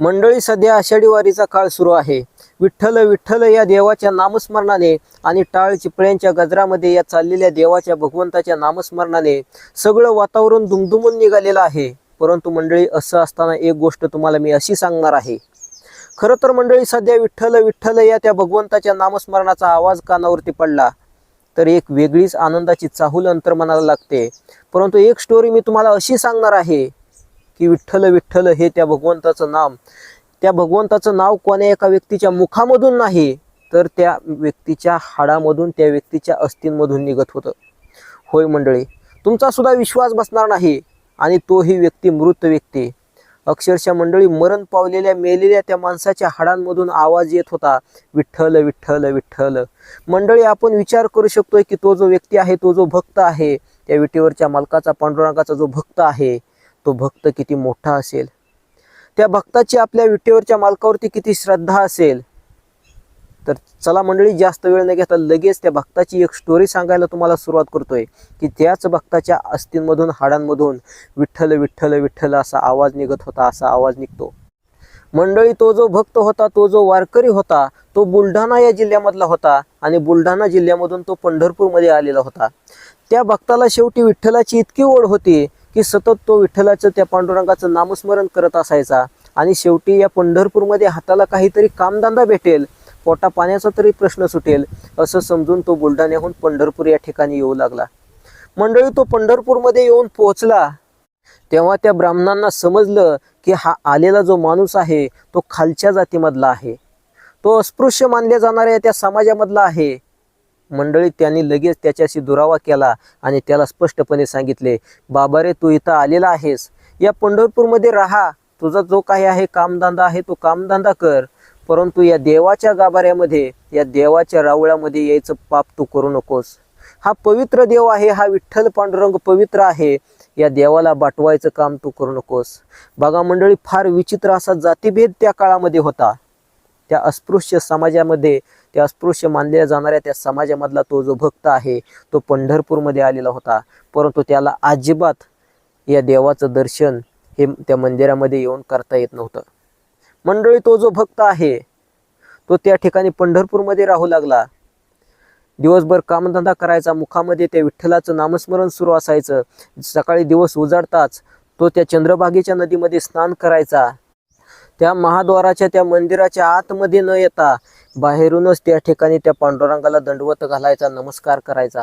मंडळी सध्या आषाढी वारीचा काळ सुरू आहे. विठ्ठल विठ्ठल या देवाच्या नामस्मरणाने आणि टाळ चिपळ्यांच्या गजरामध्ये या चाललेल्या देवाच्या भगवंताच्या नामस्मरणाने सगळं वातावरण दुमदुमून निघालेलं आहे. परंतु मंडळी असं असताना एक गोष्ट तुम्हाला मी अशी सांगणार आहे. खरं तर मंडळी सध्या विठ्ठल विठ्ठल या त्या भगवंताच्या नामस्मरणाचा आवाज कानावरती पडला. तर एक वेगळीच आनंदाची चाहूल अंतर्मनाला लागते. परंतु एक स्टोरी मी तुम्हाला अशी सांगणार आहे. की विठ्ठल विठ्ठल हे त्या भगवंताचं नाम. त्या भगवंताचं नाव कोण्या एका व्यक्तीच्या मुखामधून नाही तर त्या व्यक्तीच्या हाडामधून त्या व्यक्तीच्या अस्थिंमधून निघत होतं. होय मंडळी तुमचा सुद्धा विश्वास बसणार नाही आणि तोही व्यक्ती मृत व्यक्ती. अक्षरशः मंडळी मरण पावलेल्या मेलेल्या त्या माणसाच्या हाडांमधून आवाज येत होता विठ्ठल विठ्ठल विठ्ठल. मंडळी आपण विचार करू शकतोय की तो जो व्यक्ती आहे तो जो भक्त आहे त्या विटेवरच्या मालकाचा पांडुरंगाचा जो भक्त आहे तो भक्त किती मोठा असेल? त्या भक्ताची आपल्या विटेवरच्या मालकावरती किती श्रद्धा असेल? तर चला मंडळी जास्त वेळ न घेता लगेच त्या भक्ताची एक स्टोरी सांगायला तुम्हाला सुरुवात करतोय की त्याच भक्ताच्या अस्थींमधून हाडांमधून विठ्ठल विठ्ठल विठ्ठल असा आवाज निघत होता असा आवाज निघतो. मंडळी तो जो भक्त होता तो जो वारकरी होता तो बुलढाणा या जिल्ह्यामधला होता आणि बुलढाणा जिल्ह्यामधून तो पंढरपूरमध्ये आलेला होता. त्या भक्ताला शेवटी विठ्ठलाची इतकी ओढ होती की सतत तो विठ्ठलाचं त्या पांडुरंगाचं नामस्मरण करत असायचा. आणि शेवटी या पंढरपूरमध्ये हाताला काहीतरी कामधंदा भेटेल पोटा पाण्याचा तरी प्रश्न सुटेल असं समजून तो बुलढाण्याहून पंढरपूर या ठिकाणी येऊ लागला. मंडळी तो पंढरपूरमध्ये येऊन पोहोचला. तेव्हा त्या ब्राह्मणांना समजलं की हा आलेला जो माणूस आहे तो खालच्या जातीमधला आहे. तो अस्पृश्य मानल्या जाणाऱ्या त्या समाजामधला आहे. मंडळी त्यांनी लगेच त्याच्याशी दुरावा केला आणि त्याला स्पष्टपणे सांगितले बाबा रे तू इथं आलेला आहेस. या पंढरपूरमध्ये राहा. तुझा जो काही आहे कामधंदा आहे तो कामधंदा कर. परंतु या देवाच्या गाभाऱ्यामध्ये या देवाच्या रावळामध्ये यायचं पाप तू करू नकोस. हा पवित्र देव आहे हा विठ्ठल पांडुरंग पवित्र आहे. या देवाला बाटवायचं काम तू करू नकोस. बागा मंडळी फार विचित्र असा जातीभेद त्या काळामध्ये होता. त्या अस्पृश्य समाजामध्ये त्या अस्पृश्य मानल्या जाणाऱ्या त्या समाजामधला तो जो भक्त आहे तो पंढरपूरमध्ये आलेला होता. परंतु त्याला अजिबात या देवाचं दर्शन हे त्या मंदिरामध्ये येऊन करता येत नव्हतं. मंडळी तो जो भक्त आहे तो त्या ठिकाणी पंढरपूरमध्ये राहू लागला. दिवसभर कामधंदा करायचा मुखामध्ये त्या विठ्ठलाचं नामस्मरण सुरू असायचं. सकाळी दिवस उजाडताच तो त्या चंद्रभागेच्या नदीमध्ये स्नान करायचा. त्या महाद्वाराच्या त्या मंदिराच्या आतमध्ये न येता बाहेरूनच त्या ठिकाणी त्या पांडुरंगाला दंडवत घालायचा नमस्कार करायचा.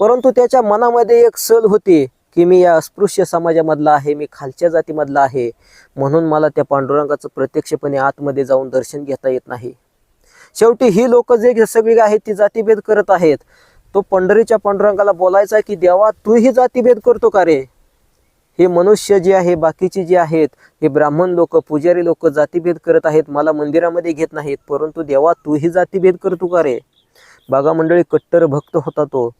परंतु त्याच्या मनामध्ये एक सल होती की मी या अस्पृश्य समाजामधला आहे मी खालच्या जातीमधला आहे म्हणून मला त्या पांडुरंगाचं प्रत्यक्षपणे आतमध्ये जाऊन दर्शन घेता येत नाही. शेवटी ही लोक जे सगळी आहेत ती जातीभेद करत आहेत. तो पंढरीच्या पांडुरंगाला बोलायचा की देवा तूही जातीभेद करतो का रे? हे मनुष्य जे आहे बाकीचे जे आहेत हे ब्राह्मण लोक पुजारी लोक जातीभेद करत आहेत मला मंदिरामध्ये घेत नाहीत परंतु देवा तूही जातीभेद करतो का रे? बागा मंडळी कट्टर भक्त होता तो.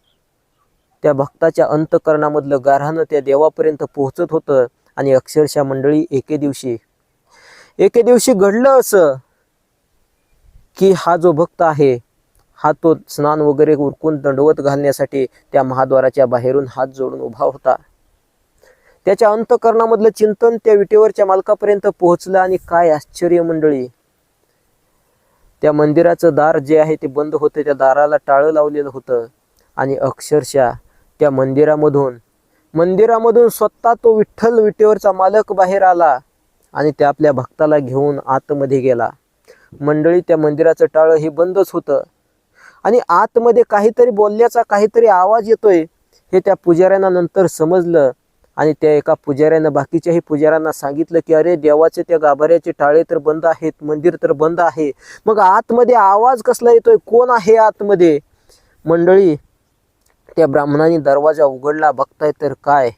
त्या भक्ताच्या अंतकरणामधलं गारहानं त्या देवापर्यंत पोहोचत होतं आणि अक्षरशः मंडळी एके दिवशी एके दिवशी घडलं असं की हा जो भक्त आहे हा तो स्नान वगैरे उरकून दंडवत घालण्यासाठी त्या महाद्वाराच्या बाहेरून हात जोडून उभा होता. त्याच्या अंतकरणामधलं चिंतन त्या विटेवरच्या मालकापर्यंत पोहोचलं आणि काय आश्चर्य मंडळी. त्या मंदिराचं दार जे आहे ते बंद होतं त्या दाराला टाळं लावलेलं होतं. आणि अक्षरशः त्या मंदिरामधून मंदिरामधून स्वतः तो विठ्ठल विटेवरचा मालक बाहेर आला आणि त्या आपल्या भक्ताला घेऊन आतमध्ये गेला. मंडळी त्या मंदिराचं टाळं हे बंदच होतं. आणि आतमध्ये काहीतरी बोलण्याचा काहीतरी आवाज येतोय हे त्या पुजाऱ्यांना नंतर समजलं. आणि त्या एका पुजाऱ्यानं बाकीच्याही पुजाऱ्यांना सांगितलं की अरे देवाचे त्या गाभाऱ्याचे टाळे तर बंद आहेत मंदिर तर बंद आहे. मग आतमध्ये आवाज कसला येतोय? कोण आहे आतमध्ये? मंडळी त्या ब्राह्मणाने दरवाजा उघडला. बघताय तर काय?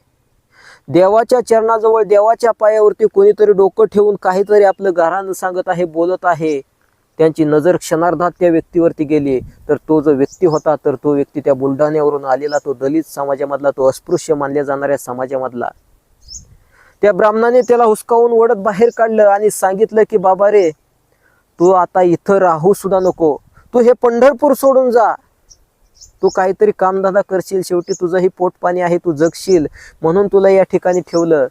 देवाच्या चरणाजवळ देवाच्या पायावरती कोणीतरी डोकं ठेवून काहीतरी आपलं घरानं सांगत आहे बोलत आहे. त्यांची नजर क्षणार्धात त्या व्यक्तीवरती गेली. तर तो जो व्यक्ती होता तर तो व्यक्ती त्या बुलढाण्यावरून आलेला तो दलित समाजामधला तो अस्पृश्य मानल्या जाणाऱ्या समाजामधला. त्या ब्राह्मणाने त्याला हुसकावून ओढत बाहेर काढलं आणि सांगितलं की बाबा रे तू आता इथं राहू सुद्धा नको. तू हे पंढरपूर सोडून जा. तू काहीतरी कामधंदा करशील. शेवटी तुझंही पोट पाणी आहे. तू जगशील. म्हणून तुला या ठिकाणी ठेवलं.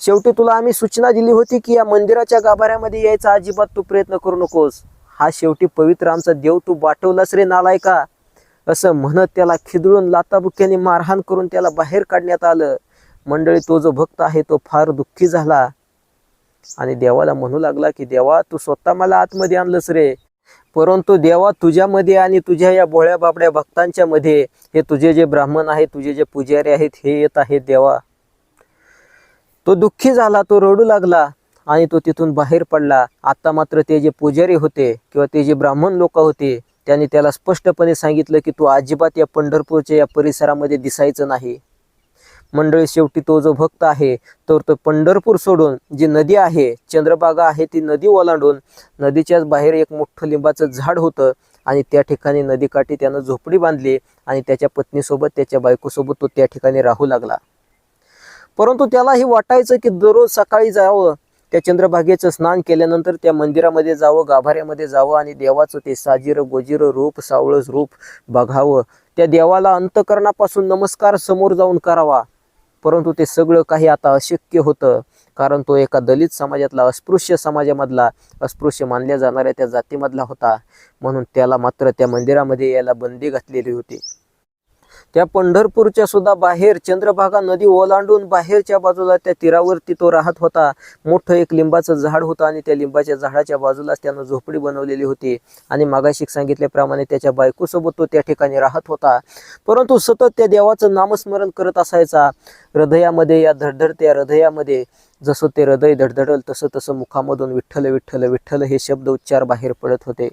शेवटी तुला आम्ही सूचना दिली होती की या मंदिराच्या गाभाऱ्यामध्ये यायचा अजिबात तू प्रयत्न करू नकोस. हा शेवटी पवित्र आमचा देव तू बाटवलास रे नालाय का असं म्हणत त्याला खिदळून लाताबुक्याने मारहाण करून त्याला बाहेर काढण्यात आलं. मंडळी तो जो भक्त आहे तो फार दुःखी झाला. आणि देवाला म्हणू लागला की देवा तू स्वतः मला आतमध्ये आणलंस रे. परंतु देवा तुझ्यामध्ये आणि तुझ्या या भोळ्या बाबड्या भक्तांच्या मध्ये हे तुझे जे ब्राह्मण आहेत तुझे जे पुजारी आहेत हे येत आहेत देवा. तो दुःखी झाला तो रडू लागला आणि तो तिथून बाहेर पडला. आता मात्र ते जे पुजारी होते किंवा ते जे ब्राह्मण लोक होते त्यांनी त्याला स्पष्टपणे सांगितलं की तू अजिबात या पंढरपूरच्या या परिसरामध्ये दिसायचं नाही. मंडळी शेवटी तो जो भक्त आहे तर तो पंढरपूर सोडून जी नदी आहे चंद्रबागा आहे ती नदी ओलांडून नदीच्याच बाहेर एक मोठं लिंबाचं झाड होतं आणि त्या ठिकाणी नदीकाठी त्यानं झोपडी बांधली आणि त्याच्या पत्नीसोबत त्याच्या बायकोसोबत तो त्या ठिकाणी राहू लागला. परंतु त्यालाही वाटायचं की दररोज सकाळी जावं त्या चंद्रभागेचं स्नान केल्यानंतर त्या मंदिरामध्ये जावं गाभाऱ्यामध्ये जावं आणि देवाचं ते साजिरं गोजिरं रूप सावळं रूप बघावं. त्या देवाला अंतकरणापासून नमस्कार समोर जाऊन करावा. परंतु ते सगळं काही आता अशक्य होतं कारण तो एका दलित समाजातला अस्पृश्य समाजामधला अस्पृश्य मानल्या जाणाऱ्या त्या जातीमधला होता. म्हणून त्याला मात्र त्या मंदिरामध्ये यायला बंदी घातलेली होती. त्या पंढरपूरच्या सुद्धा बाहेर चंद्रभागा नदी ओलांडून बाहेरच्या बाजूला त्या तीरावरती तो राहत होता. मोठं एक लिंबाचं झाड होतं आणि त्या लिंबाच्या झाडाच्या बाजूलाच त्यानं झोपडी बनवलेली होती. आणि मागाशीक सांगितल्याप्रमाणे त्याच्या बायकोसोबत तो त्या ठिकाणी राहत होता. परंतु सतत त्या देवाचं नामस्मरण करत असायचा. हृदयामध्ये या धडधडत्या हृदयामध्ये जसं ते हृदय धडधडल तसं तसं मुखामधून विठ्ठल विठ्ठल विठ्ठल हे शब्द उच्चार बाहेर पडत होते.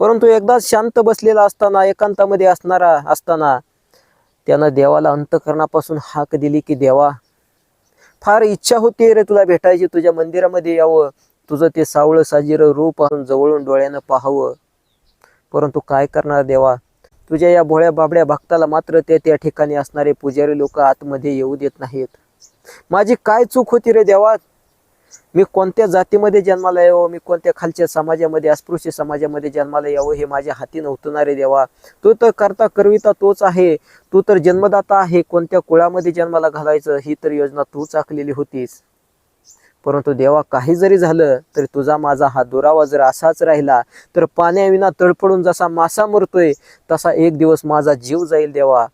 परंतु एकदा शांत बसलेला असताना एकांतामध्ये असणारा असताना त्यानं देवाला अंतकरणापासून हाक दिली की देवा फार इच्छा होती रे तुला भेटायची तुझ्या मंदिरामध्ये यावं तुझं ते सावळं साजिरं रूप जवळून डोळ्यानं पाहावं. परंतु काय करणार देवा? तुझ्या या भोळ्या बाबड्या भक्ताला मात्र ते त्या ठिकाणी असणारे पुजारी लोक आतमध्ये येऊ देत नाहीत. माझी काय चूक होती रे देवा? मी कोणत्या जातीमध्ये जन्माला यावं? मी कोणत्या खालच्या समाजामध्ये अस्पृश्य समाजामध्ये जन्माला यावं हे माझ्या हाती नव्हतं रे देवा. तो तर करता करविता तोच आहे. तू तर जन्मदाता आहे. कोणत्या कुळामध्ये जन्माला घालायचं? ही तर योजना तूच आखलेली होतीस. परंतु देवा काही जरी झालं तरी तुझा माझा हा दुरावा जर असाच राहिला तर पाण्याविना तडपडून जसा मासा मरतोय तसा एक दिवस माझा जीव जाईल देवा.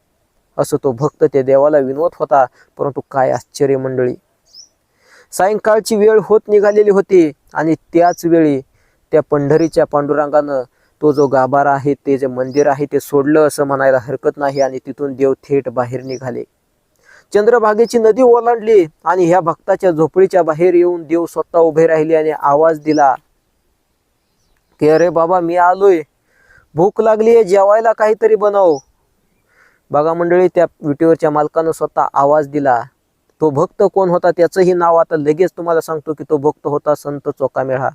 असं तो भक्त त्या देवाला विनवत होता. परंतु काय आश्चर्य मंडळी. सायंकाळची वेळ होत निघालेली होती आणि त्याच वेळी त्या पंढरीच्या पांडुरंगानं तो जो गाभारा आहे ते जे मंदिर आहे ते सोडलं असं म्हणायला हरकत नाही आणि तिथून देव थेट बाहेर निघाले. चंद्रभागेची नदी ओलांडली आणि ह्या भक्ताच्या झोपडीच्या बाहेर येऊन देव स्वतः उभे राहिले आणि आवाज दिला की अरे बाबा मी आलोय. भूक लागली आहे जेवायला काहीतरी बनव. बघा मंडळी त्या विटीवरच्या मालकानं स्वतः आवाज दिला तो भक्त कोण होता त्याचंही नाव आता लगेच तुम्हाला सांगतो की तो भक्त होता संत चोकामेळा.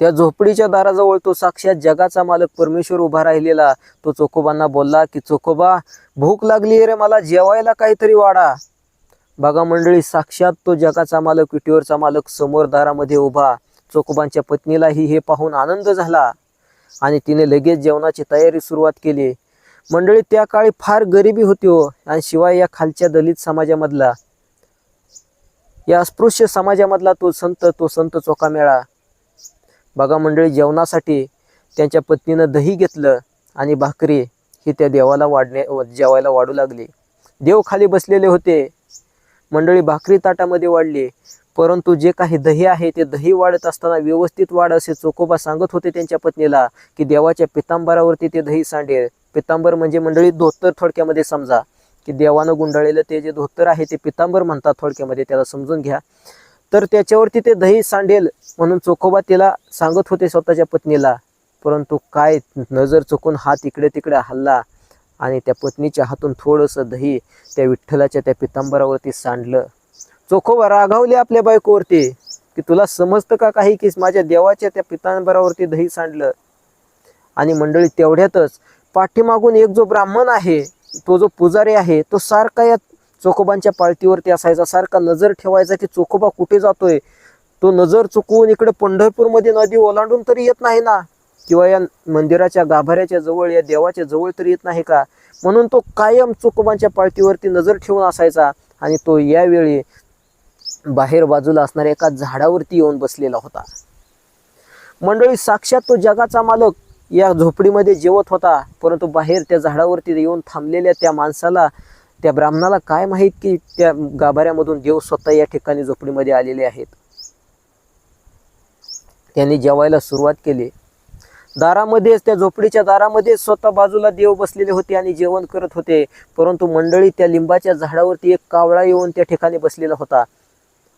त्या झोपडीच्या दाराजवळ तो साक्षात जगाचा मालक परमेश्वर उभा राहिलेला. तो चोखोबांना बोलला की चोखोबा भूक लागली रे मला जेवायला काहीतरी वाढा. बघा मंडळी साक्षात तो जगाचा मालक विटीवरचा मालक समोर दारामध्ये उभा. चोखोबांच्या पत्नीलाही हे पाहून आनंद झाला आणि तिने लगेच जेवणाची तयारी सुरुवात केली. मंडळी त्या काळी फार गरिबी होती हो. आणि शिवाय या खालच्या दलित समाजामधला या अस्पृश्य समाजामधला तो संत तो संत चोकामेळा बघा मंडळी जेवणासाठी त्यांच्या पत्नीनं दही घेतलं आणि भाकरी ही त्या देवाला वाढण्या जेवायला वाढू लागली. देव खाली बसलेले होते. मंडळी भाकरी ताटामध्ये वाढली. परंतु जे काही दही आहे ते दही वाढत असताना व्यवस्थित वाढ असे चोकोबा सांगत होते त्यांच्या पत्नीला की देवाच्या पितांबरावरती ते दही सांडेल. पितांबर म्हणजे मंडळी धोतर थोडक्यामध्ये समजा. की देवानं गुंडाळलेलं ते जे धोतर आहे ते पितांबर म्हणतात थोडक्यामध्ये त्याला समजून घ्या. तर त्याच्यावरती ते दही सांडेल म्हणून चोखोबा तिला सांगत होते स्वतःच्या पत्नीला परंतु काय नजर चुकून हात इकडे तिकडे हल्ला आणि त्या पत्नीच्या हातून थोडंसं दही त्या विठ्ठलाच्या त्या पितांबरावरती सांडलं. चोखोबा रागावले आपल्या बायकोवरती की तुला समजतं का काही की माझ्या देवाच्या त्या पितांबरावरती दही सांडलं? आणि मंडळी तेवढ्यातच पाठीमागून एक जो ब्राह्मण आहे तो जो पुजारी आहे तो सारखा या चोखोबांच्या पाळतीवरती असायचा सारखा नजर ठेवायचा की चोखोबा कुठे जातोय? तो नजर चुकवून इकडे पंढरपूरमध्ये नदी ओलांडून तरी येत नाही ना? किंवा या मंदिराच्या गाभाऱ्याच्या जवळ या देवाच्या जवळ तरी येत नाही का? म्हणून तो कायम चोखोबांच्या पाळतीवरती नजर ठेवून असायचा आणि तो यावेळी बाहेर बाजूला असणाऱ्या एका झाडावरती येऊन बसलेला होता. मंडळी साक्षात तो जगाचा मालक या झोपडीमध्ये जेवत होता परंतु बाहेर त्या झाडावरती येऊन थांबलेल्या त्या माणसाला त्या ब्राह्मणाला काय माहीत की त्या गाभाऱ्यामधून देव स्वतः या ठिकाणी झोपडीमध्ये आलेले आहेत? त्यांनी जेवायला सुरुवात केली. दारामध्येच त्या झोपडीच्या दारामध्ये स्वतः बाजूला देव बसलेले होते आणि जेवण करत होते परंतु मंडळी त्या लिंबाच्या झाडावरती एक कावळा येऊन त्या ठिकाणी बसलेला होता.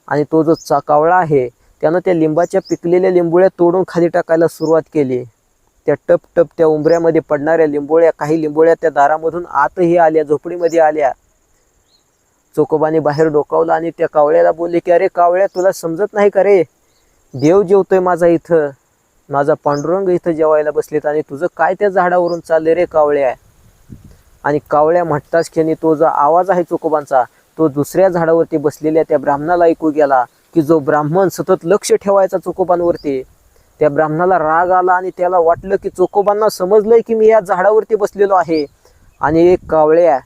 आणि तो जो चा कावळा आहे त्यानं त्या लिंबाच्या पिकलेल्या लिंबुळ्या तोडून खाली टाकायला सुरुवात केली. त्या टप टप त्या उंबऱ्यामध्ये पडणाऱ्या लिंबोळ्या काही लिंबोळ्या त्या दारामधून आतही आल्या झोपडीमध्ये आल्या. चोकोबाने बाहेर डोकावलं आणि त्या कावळ्याला बोलले की अरे कावळ्या तुला समजत नाही का रे? देव जेवतोय माझा इथं. माझा पांडुरंग इथं जेवायला बसलेत आणि तुझं काय त्या झाडावरून चालले रे कावळ्या? आणि कावळ्या म्हणताच क्षणी तो जो आवाज आहे चोकोबांचा तो दुसऱ्या झाडावरती बसलेल्या त्या ब्राह्मणाला ऐकू गेला की जो ब्राह्मण सतत लक्ष ठेवायचा चोकोबांवरती त्या ब्राह्मणाला राग आला आणि त्याला वाटलं की चोकोबांना समजलंय की मी या झाडावरती बसलेलो आहे. आणि एक कावळ्या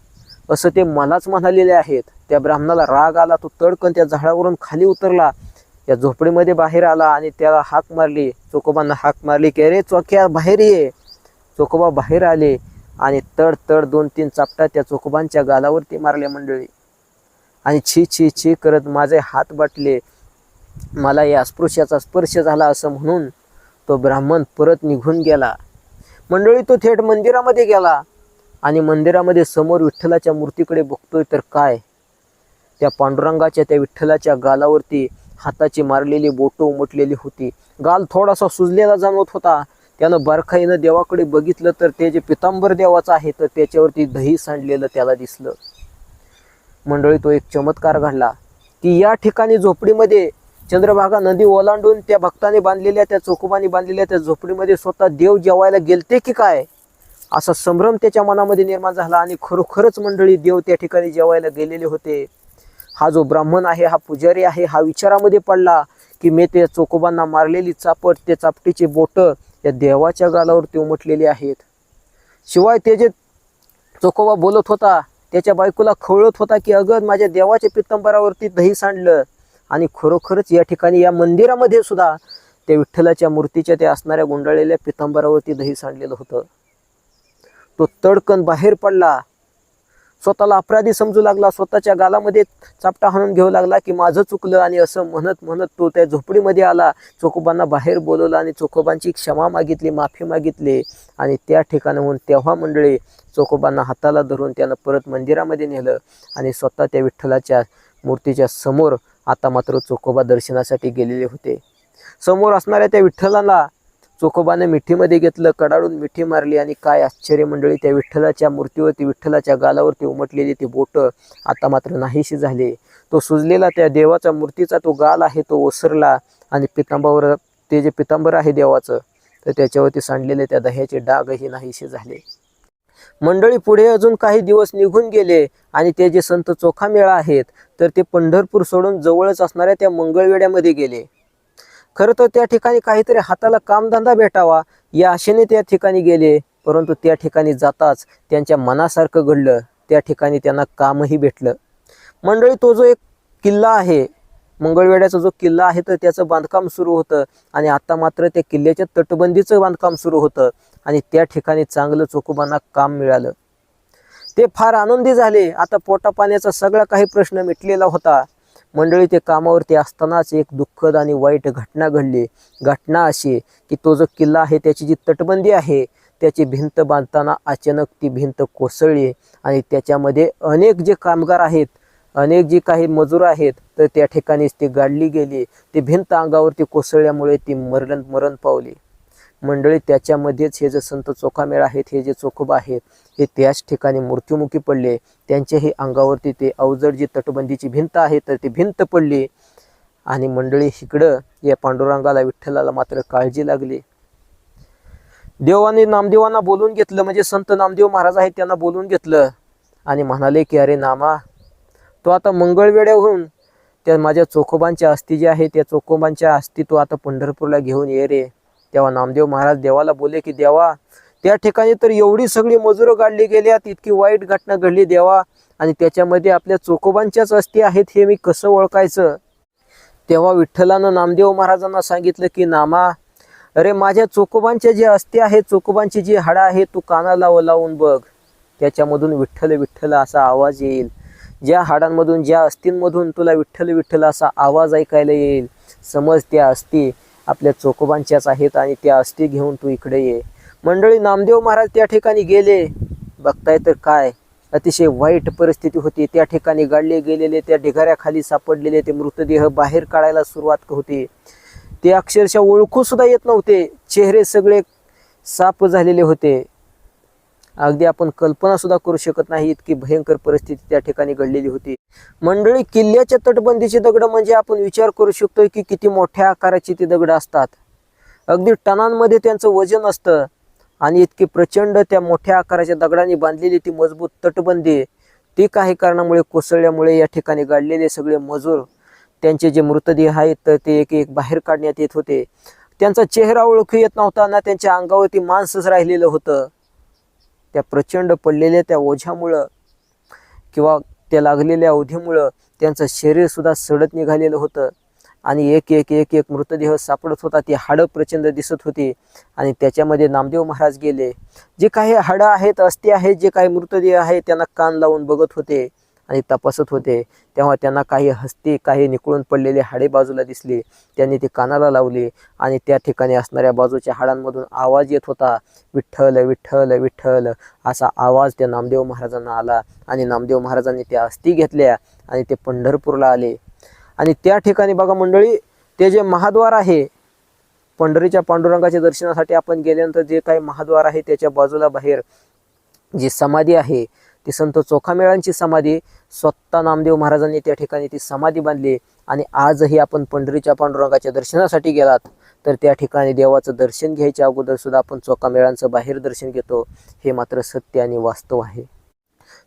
असं ते मलाच म्हणालेले आहेत. त्या ब्राह्मणाला राग आला तो तडकन त्या झाडावरून खाली उतरला. या झोपडीमध्ये बाहेर आला आणि त्याला हाक मारली. चोकोबांना हाक मारली की अरे चोक्या बाहेर ये. चोकोबा बाहेर आले आणि तड तड दोन तीन चापटा त्या चोकोबांच्या गालावरती मारल्या मंडळी. आणि छी छी छी करत माझे हात बाटले. मला या अस्पृश्याचा स्पर्श झाला असं म्हणून तो ब्राह्मण परत निघून गेला. मंडळी तो थेट मंदिरामध्ये गेला आणि मंदिरामध्ये समोर विठ्ठलाच्या मूर्तीकडे बघतोय तर काय? त्या पांडुरंगाच्या त्या विठ्ठलाच्या गालावरती हाताची मारलेली बोटं उमटलेली होती. गाल थोडासा सुजलेला जाणवत होता. त्यानं बारखाईनं देवाकडे बघितलं तर ते जे पितांबर देवाचं आहे तर त्याच्यावरती दही सांडलेलं त्याला दिसलं. मंडळी तो एक चमत्कार घडला की या ठिकाणी झोपडीमध्ये चंद्रभागा नदी ओलांडून त्या भक्ताने बांधलेल्या त्या चोखोबाने बांधलेल्या त्या झोपडीमध्ये स्वतः देव जेवायला गेलते की काय? असा संभ्रम त्याच्या मनामध्ये निर्माण झाला आणि खरोखरच मंडळी देव त्या ठिकाणी जेवायला गेलेले होते. हा जो ब्राह्मण आहे हा पुजारी आहे हा विचारामध्ये पडला की मी त्या चोकोबांना मारलेली चापट ते चापटीचे बोट या देवाच्या गालावरती उमटलेली आहेत. शिवाय ते जे चोकोबा बोलत होता त्याच्या बायकोला खवळत होता की अगं माझ्या देवाच्या पित्तंबरावरती दही सांडलं. आणि खरोखरच या ठिकाणी या मंदिरामध्ये सुद्धा त्या विठ्ठलाच्या मूर्तीच्या त्या असणाऱ्या गुंडाळलेल्या पितांबरावरती दही सांडलेलं होतं. तो तडकन बाहेर पडला. स्वतःला अपराधी समजू लागला. स्वतःच्या गालामध्ये चापटा हाणून घेऊ लागला की माझं चुकलं आणि असं म्हणत म्हणत तो त्या झोपडीमध्ये आला. चोकोबांना बाहेर बोलवलं आणि चोकोबांची क्षमा मागितली माफी मागितली आणि त्या ठिकाणाहून तेव्हा मंडळी चोकोबांना हाताला धरून त्यानं परत मंदिरामध्ये नेलं आणि स्वतः त्या विठ्ठलाच्या मूर्तीच्या समोर आता मात्र चोकोबा दर्शनासाठी गेलेले होते. समोर असणाऱ्या त्या विठ्ठलाला चोखोबाने मिठीमध्ये घेतलं कडाडून मिठी मारली आणि काय आश्चर्य मंडळी त्या विठ्ठलाच्या मूर्तीवरती विठ्ठलाच्या गालावरती उमटलेली ती बोट आता मात्र नाहीशी झाली. तो सुजलेला त्या देवाचा मूर्तीचा तो गाल आहे तो ओसरला आणि पितांबावर ते जे पितांबर आहे देवाचं तर त्याच्यावरती सांडलेले त्या दह्याचे डागही नाहीसे झाले. मंडळी पुढे अजून काही दिवस निघून गेले आणि ते जे संत चोखामेळा आहेत तर ते पंढरपूर सोडून जवळच असणाऱ्या त्या मंगळवेड्यामध्ये गेले. खरं तर त्या ठिकाणी काहीतरी हाताला कामधंदा भेटावा या आशेने त्या ठिकाणी गेले. परंतु त्या ठिकाणी जाताच त्यांच्या मनासारखं घडलं. त्या ठिकाणी त्यांना कामही भेटलं. मंडळी तो जो एक किल्ला आहे मंगळवेड्याचा जो किल्ला आहे तर त्याचं बांधकाम सुरू होतं. आणि आता मात्र त्या किल्ल्याच्या तटबंदीचं बांधकाम सुरू होतं. आणि त्या ठिकाणी चांगलं चोकोबांना काम मिळालं. ते फार आनंदी झाले. आता पोटापाण्याचा सगळा काही प्रश्न मिटलेला होता. मंडळी ते कामावरती असतानाच एक दुःखद आणि वाईट घटना घडली. घटना अशी की तो जो किल्ला आहे त्याची जी तटबंदी आहे त्याची भिंत बांधताना अचानक ती भिंत कोसळली आणि त्याच्यामध्ये अनेक जे कामगार आहेत अनेक जी काही मजूर आहेत तर त्या ठिकाणीच ती गाडली गेली. ती भिंत अंगावरती कोसळल्यामुळे ती मरण मरण पावली. मंडळी त्याच्यामध्येच हे जे संत चोखामेळ आहेत हे जे चोखोबा आहेत हे त्याच ठिकाणी मृत्युमुखी पडले. त्यांच्याही अंगावरती ते अवजड जी तटबंदीची भिंत आहे तर ती भिंत पडली. आणि मंडळी इकडं या पांडुरंगाला विठ्ठलाला मात्र काळजी लागली. देवाने नामदेवांना बोलून घेतलं म्हणजे संत नामदेव महाराज आहेत त्यांना बोलून घेतलं. आणि म्हणाले की अरे नामा तो आता मंगळवेड्याहून त्या माझ्या चोखोबांच्या अस्थि जे आहे त्या चोखोबांच्या अस्थि तो आता पंढरपूरला घेऊन ये रे. तेव्हा नामदेव महाराज देवाला बोलले की देवा त्या ठिकाणी तर एवढी सगळी मजुरं काढली गेल्यात इतकी वाईट घटना घडली देवा. आणि त्याच्यामध्ये आपल्या चोकोबांच्याच अस्थी आहेत हे मी कसं ओळखायचं? तेव्हा विठ्ठलानं नामदेव महाराजांना सांगितलं की नामा अरे माझ्या चोकोबांच्या जे अस्थी आहेत चोकोबांची जी हाडं आहे तू कानाला लावून बघ. त्याच्यामधून विठ्ठल विठ्ठल असा आवाज येईल. ज्या हाडांमधून ज्या अस्थींमधून तुला विठ्ठल विठ्ठल असा आवाज ऐकायला येईल. समज त्या अस्थी आपल्या चोकोबांच्याच आहेत आणि त्या अस्थी घेऊन तू इकडे ये. मंडळी नामदेव महाराज त्या ठिकाणी गेले. बघताय तर काय? अतिशय वाईट परिस्थिती होती. त्या ठिकाणी गाडले गेलेले त्या ढिगाऱ्याखाली सापडलेले ते मृतदेह बाहेर काढायला सुरुवात होती. ते अक्षरशः ओळखू सुद्धा येत नव्हते. चेहरे सगळे साप झालेले होते. अगदी आपण कल्पनासुद्धा करू शकत नाही इतकी भयंकर परिस्थिती त्या ठिकाणी घडलेली होती. मंडळी किल्ल्याच्या तटबंदीची दगड म्हणजे आपण विचार करू शकतो की किती मोठ्या आकाराची ती दगड असतात. अगदी टनांमध्ये त्यांचं वजन असतं आणि इतकी प्रचंड त्या मोठ्या आकाराच्या दगडांनी बांधलेली ती मजबूत तटबंदी ती काही कारणामुळे कोसळल्यामुळे या ठिकाणी गाडलेले सगळे मजूर त्यांचे जे मृतदेह आहेत तर ते एक एक बाहेर काढण्यात येत होते. त्यांचा चेहरा ओळखू येत नव्हता ना त्यांच्या अंगावरती मांसच राहिलेलं होतं. त्या प्रचंड पडलेल्या त्या ओझ्यामुळं किंवा त्या लागलेल्या अवधीमुळं त्यांचं शरीरसुद्धा सडत निघालेलं होतं. आणि एक एक एक एक मृतदेह सापडत होता. ती हाडं प्रचंड दिसत होती. आणि त्याच्यामध्ये नामदेव महाराज गेले. जे काही हाडं आहेत अस्थि आहेत जे काही मृतदेह आहे त्यांना कान लावून बघत होते. आणि तपासत होते. तेव्हा त्यांना काही हस्ती काही निकळून पडलेले हाडे बाजूला दिसली. त्यांनी ती कानाला लावली आणि त्या ठिकाणी असणाऱ्या बाजूच्या हाडांमधून आवाज येत होता. विठ्ठल विठ्ठल विठ्ठल असा आवाज त्या नामदेव महाराजांना आला आणि नामदेव महाराजांनी त्या अस्थी घेतल्या आणि ते पंढरपूरला आले. आणि त्या ठिकाणी बघा मंडळी ते जे महाद्वार आहे पंढरीच्या पांडुरंगाच्या दर्शनासाठी आपण गेल्यानंतर जे काही महाद्वार आहे त्याच्या बाजूला बाहेर जी समाधी आहे ती संत चोखामेळांची समाधी स्वतः नामदेव महाराजांनी त्या ठिकाणी ती समाधी बांधली आणि आजही आपण पंढरीच्या पांडुरंगाच्या दर्शनासाठी गेलात तर त्या ठिकाणी देवाचं दर्शन घ्यायच्या अगोदर सुद्धा आपण चोखामेळांचं बाहेर दर्शन घेतो. हे मात्र सत्य आणि वास्तव आहे.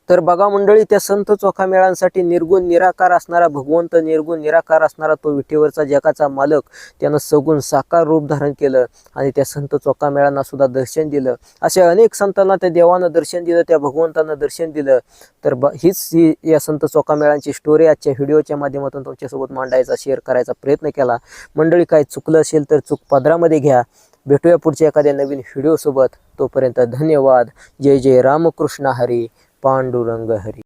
तर बघा मंडळी त्या संत चोखामेळांसाठी निर्गुण निराकार असणारा भगवंत निर्गुण निराकार असणारा तो विठेवरचा जगाचा मालक त्यानं सगुण साकार रूप धारण केलं आणि त्या संत चोखामेळांना सुद्धा दर्शन दिलं. अशा अनेक संतांना त्या देवानं दर्शन दिलं त्या भगवंतांना दर्शन दिलं. तर ब हीच ही या संत चोखामेळांची स्टोरी आजच्या व्हिडिओच्या माध्यमातून तुमच्यासोबत मांडायचा शेअर करायचा प्रयत्न केला. मंडळी काय चुकलं असेल तर चूक पदरामध्ये घ्या. भेटूया पुढच्या एखाद्या नवीन व्हिडिओसोबत. तोपर्यंत धन्यवाद. जय जय रामकृष्ण हरी. पांडुरंग हरी।